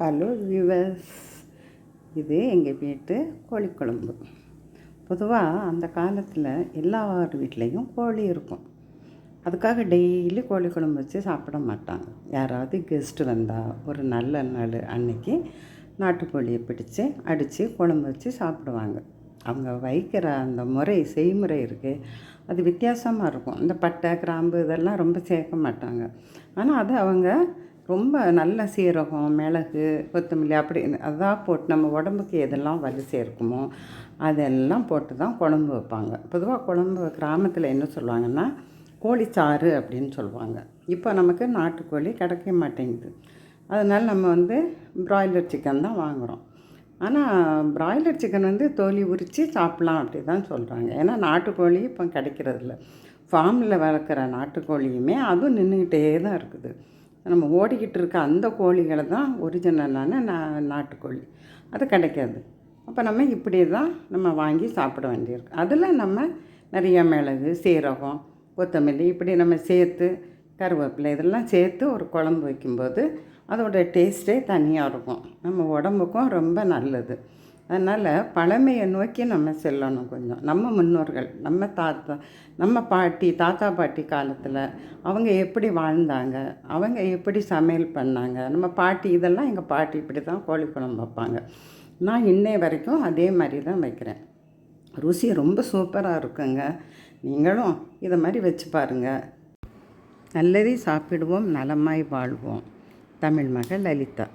Hello viewers. இது எங்கள் வீட்டு கோழிக்குழம்பு. பொதுவாக அந்த காலத்தில் எல்லார் வீட்லேயும் கோழி இருக்கும். அதுக்காக டெய்லி கோழி குழம்பு வச்சு சாப்பிட மாட்டாங்க. யாராவது கெஸ்ட்டு வந்தால் ஒரு நல்ல நாள் அன்னைக்கு நாட்டுக்கோழியை பிடிச்சி அடித்து குழம்பு வச்சு சாப்பிடுவாங்க. அவங்க வைக்கிற அந்த முறை செய்முறை இருக்குது அது வித்தியாசமாக இருக்கும். இந்த பட்டை கிராம்பு இதெல்லாம் ரொம்ப சேர்க்க மாட்டாங்க. ஆனால் அது அவங்க ரொம்ப நல்ல சீரகம் மிளகு கொத்தமல்லி அப்படி அதான் போட்டு நம்ம உடம்புக்கு எதெல்லாம் வலு சேர்க்குமோ அதெல்லாம் போட்டு தான் குழம்பு வைப்பாங்க. பொதுவாக குழம்பு கிராமத்தில் என்ன சொல்லுவாங்கன்னா கோழிச்சாறு அப்படின்னு சொல்லுவாங்க. இப்போ நமக்கு நாட்டுக்கோழி கிடைக்க மாட்டேங்குது. அதனால் நம்ம வந்து ப்ராய்லர் சிக்கன் தான் வாங்குகிறோம் ஆனால் ப்ராய்லர் சிக்கன் வந்து தோலி உரித்து சாப்பிட்லாம் அப்படி தான் சொல்கிறாங்க ஏன்னா நாட்டுக்கோழி இப்போ கிடைக்கிறதில்ல. ஃபார்மில் வளர்க்குற நாட்டுக்கோழியுமே அதுவும் நின்றுக்கிட்டே தான் இருக்குது. நம்ம ஓடிக்கிட்டு இருக்க அந்த கோழிகளை தான் ஒரிஜினலான நா நாட்டுக்கோழி. அது கிடைக்காது. அப்போ நம்ம இப்படி தான் நம்ம வாங்கி சாப்பிட வேண்டியிருக்கு. அதில் நம்ம நிறைய மிளகு சீரகம் கொத்தமல்லி இப்படி நம்ம சேர்த்து கருவேப்பிலை இதெல்லாம் சேர்த்து ஒரு குழம்பு வைக்கும்போது அதோட டேஸ்ட்டே தனியாக இருக்கும். நம்ம உடம்புக்கும் ரொம்ப நல்லது. அதனால் பழமையை நோக்கி நம்ம செல்லணும் கொஞ்சம். நம்ம முன்னோர்கள் நம்ம தாத்தா நம்ம பாட்டி தாத்தா பாட்டி காலத்தில் அவங்க எப்படி வாழ்ந்தாங்க அவங்க எப்படி சமையல் பண்ணாங்க நம்ம பாட்டி இதெல்லாம் எங்கள் பாட்டி இப்படி தான் கோழி குழம்பு வைப்பாங்க. நான் இன்னை வரைக்கும் அதே மாதிரி தான் வைக்கிறேன். ருசி ரொம்ப சூப்பராக இருக்குங்க. நீங்களும் இதை மாதிரி வச்சு பாருங்கள் நல்லதை சாப்பிடுவோம் நலமாய் வாழ்வோம். தமிழ் மகள் லலிதா.